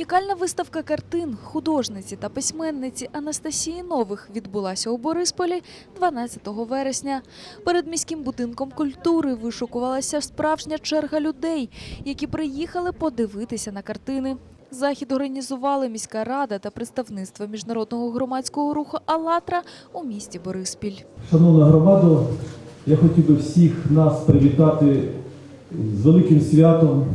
Унікальна виставка картин художниці та письменниці Анастасії Нових відбулася у Борисполі 12 вересня. Перед міським будинком культури вишукувалася справжня черга людей, які приїхали подивитися на картини. Захід організували міська рада та представництво міжнародного громадського руху «АЛЛАТРА» у місті Бориспіль. Шановна громадо, я хотів би всіх нас привітати з великим святом,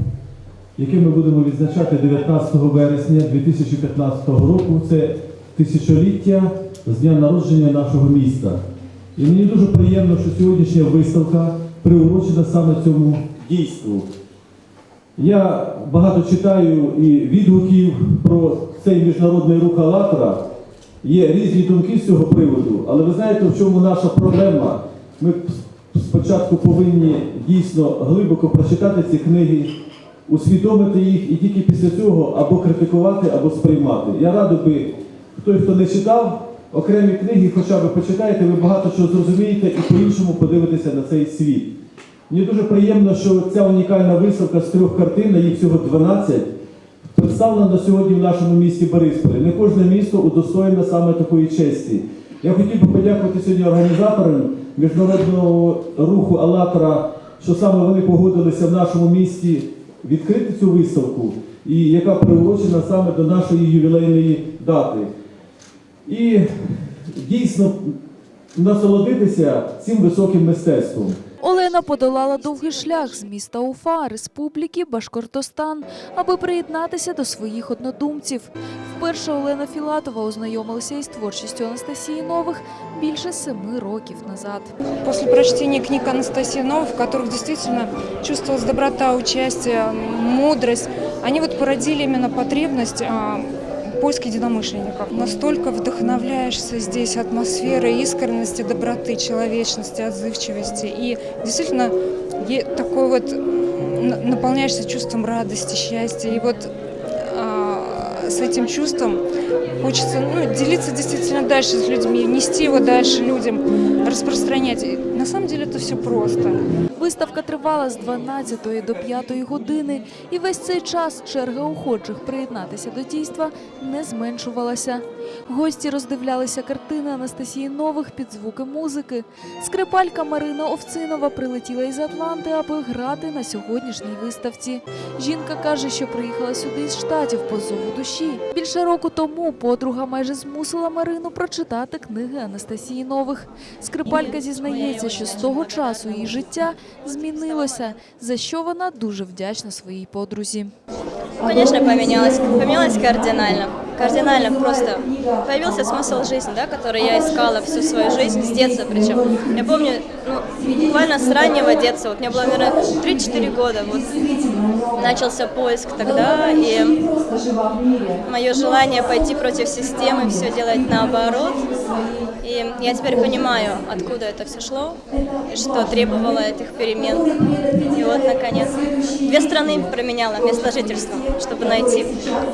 яке ми будемо відзначати 19 вересня 2015 року. Це тисячоліття з дня народження нашого міста. І мені дуже приємно, що сьогоднішня виставка приурочена саме цьому дійству. Я багато читаю і відгуків про цей міжнародний рух «АЛЛАТРА». Є різні думки з цього приводу, але ви знаєте, в чому наша проблема? Ми спочатку повинні дійсно глибоко прочитати ці книги, усвідомити їх і тільки після цього або критикувати, або сприймати. Я радий би, той, хто не читав окремі книги, хоча б почитайте, ви багато чого зрозумієте і по-іншому подивитеся на цей світ. Мені дуже приємно, що ця унікальна виставка з трьох картин, їх всього 12, представлена сьогодні в нашому місті Борисполі. Не кожне місто удостоєне саме такої честі. Я хотів би подякувати сьогодні організаторам міжнародного руху «АЛЛАТРА», що саме вони погодилися в нашому місті відкрити цю виставку, і яка приурочена саме до нашої ювілейної дати. І дійсно насолодитися цим високим мистецтвом. Олена подолала довгий шлях з міста Уфа, Республіки Башкортостан, аби приєднатися до своїх однодумців. Вперше Олена Філатова ознайомилася із творчістю Анастасії Нових більше семи років назад. После прочтения книг Анастасии Новой, в которых действительно чувствовалась доброта, участие, мудрость, они вот породили именно потребность а, поиска единомышленников. Настолько вдохновляешься здесь атмосферой искренности, доброты, человечности, отзывчивости. И действительно е- такой вот м, наполняешься чувством радости, счастья. И вот а, с этим чувством хочется ну, делиться действительно дальше с людьми, нести его дальше людям, распространять. И на самом деле это все просто. Виставка тривала з 12 до 5 години, і весь цей час черга охочих приєднатися до дійства не зменшувалася. Гості роздивлялися картини Анастасії Нових під звуки музики. Скрипалька Марина Овцинова прилетіла із Атланти, аби грати на сьогоднішній виставці. Жінка каже, що приїхала сюди з штатів по зову душі. Більше року тому подруга майже змусила Марину прочитати книги Анастасії Нових. Скрипалька зізнається, що з того часу її життя змінилося, за що вона дуже вдячна своїй подрузі. Звісно, помінялась, Поменялось кардинально. Кардинально просто. Появился смысл жизни, да, который я искала всю свою жизнь, с детства причем. Я помню, ну, буквально с раннего детства, вот мне было, наверное, 3-4 года, вот начался поиск тогда, и мое желание пойти против системы, все делать наоборот. И я теперь понимаю, откуда это все шло, и что требовало этих перемен. И вот, наконец, две страны променяла место жительства, чтобы найти.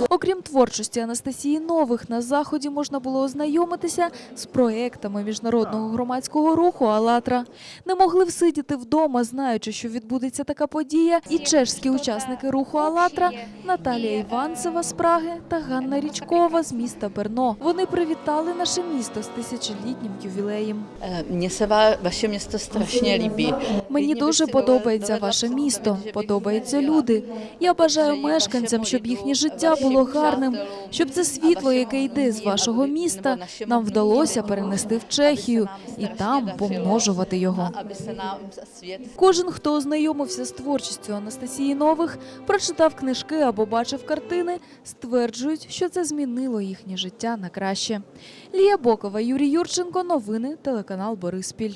Окрім творчості Анастасії Нових, на заході можна було ознайомитися з проектами міжнародного громадського руху «АЛЛАТРА». Не могли всидіти вдома, знаючи, що відбудеться така подія, і чешські учасники руху «АЛЛАТРА» Наталія Іванцева з Праги та Ганна Річкова з міста Берно. Вони привітали наше місто з тисячолітнім ювілеєм. Е, se va, vaše město strašně líbí. Мені дуже подобається ваше місто, подобаються люди. Я бажаю мешканцям, щоб їхнє життя було гарним, щоб це світло, яке йде з вашого міста, нам вдалося перенести в Чехію і там помножувати його. Кожен, хто ознайомився з творчістю Анастасії Нових, прочитав книжки або бачив картини, стверджують, що це змінило їхнє життя на краще. Лія Бокова, Юрій Юрченко, новини, телеканал Бориспіль.